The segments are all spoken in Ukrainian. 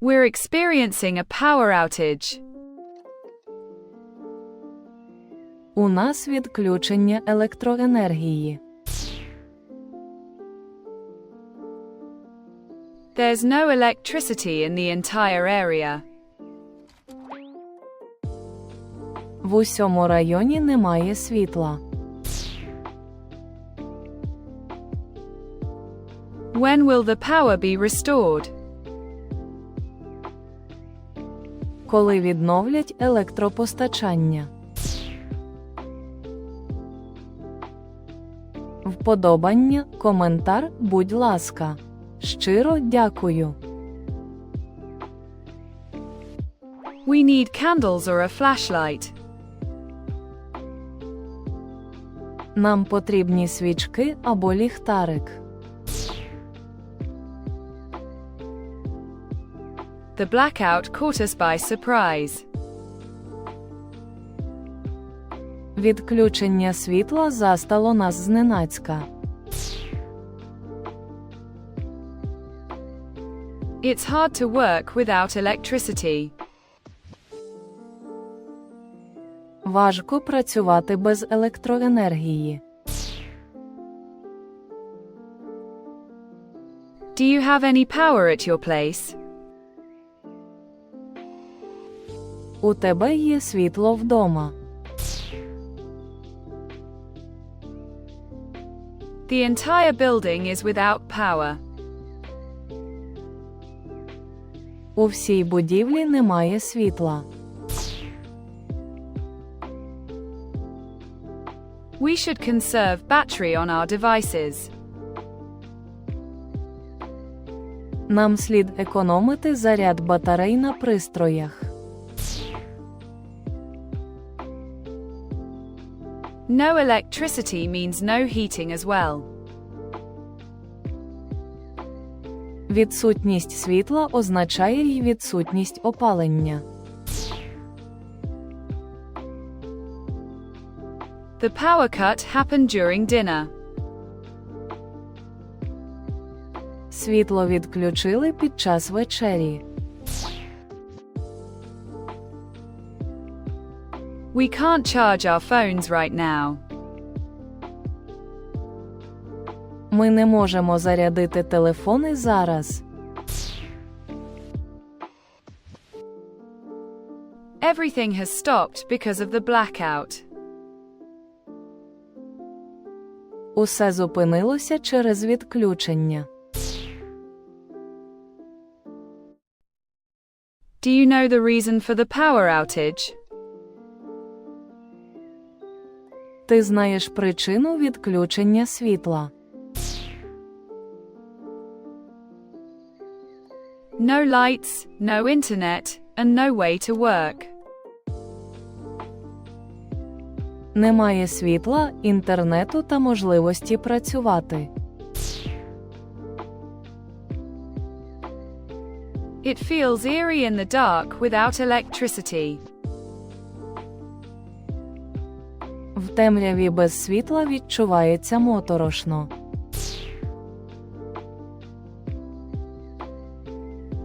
We're experiencing a power outage. У нас відключення електроенергії. There's no electricity in the entire area. В усьому районі немає світла. When will the power be restored? Коли відновлять електропостачання. Вподобання, коментар, будь ласка. Щиро дякую. We need candles or a flashlight. Нам потрібні свічки або ліхтарик. The blackout caught us by surprise. Відключення світла застало нас зненацька. It's hard to work without electricity. Важко працювати без електроенергії. Do you have any power at your place? У тебе є світло вдома. The entire building is without power. У всій будівлі немає світла. We should conserve battery on our devices. Нам слід економити заряд батарей на пристроях. No electricity means no heating as well. Відсутність світла означає й відсутність опалення. The power cut happened during dinner. Світло відключили під час вечері. We can't charge our phones right now. Ми не можемо зарядити телефони зараз. Everything has stopped because of the blackout. Усе зупинилося через відключення. Do you know the reason for the power outage? Ти знаєш причину відключення світла. No lights, no internet, and no way to work. Немає світла, інтернету та можливості працювати. It feels eerie in the dark without electricity. В темряві без світла відчувається моторошно.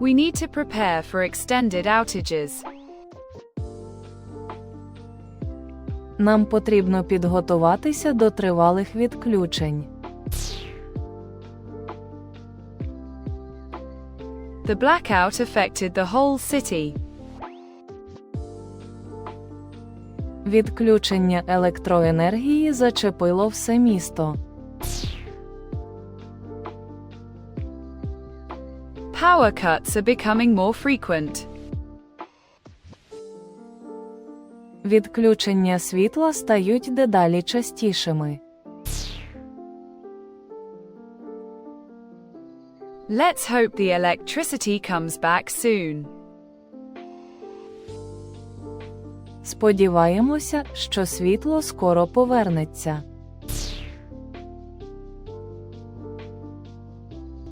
We need to prepare for extended outages. Нам потрібно підготуватися до тривалих відключень. The blackout affected the whole city. Відключення електроенергії зачепило все місто. Power cuts are becoming more frequent. Відключення світла стають дедалі частішими. Let's hope the electricity comes back soon. Сподіваємося, що світло скоро повернеться.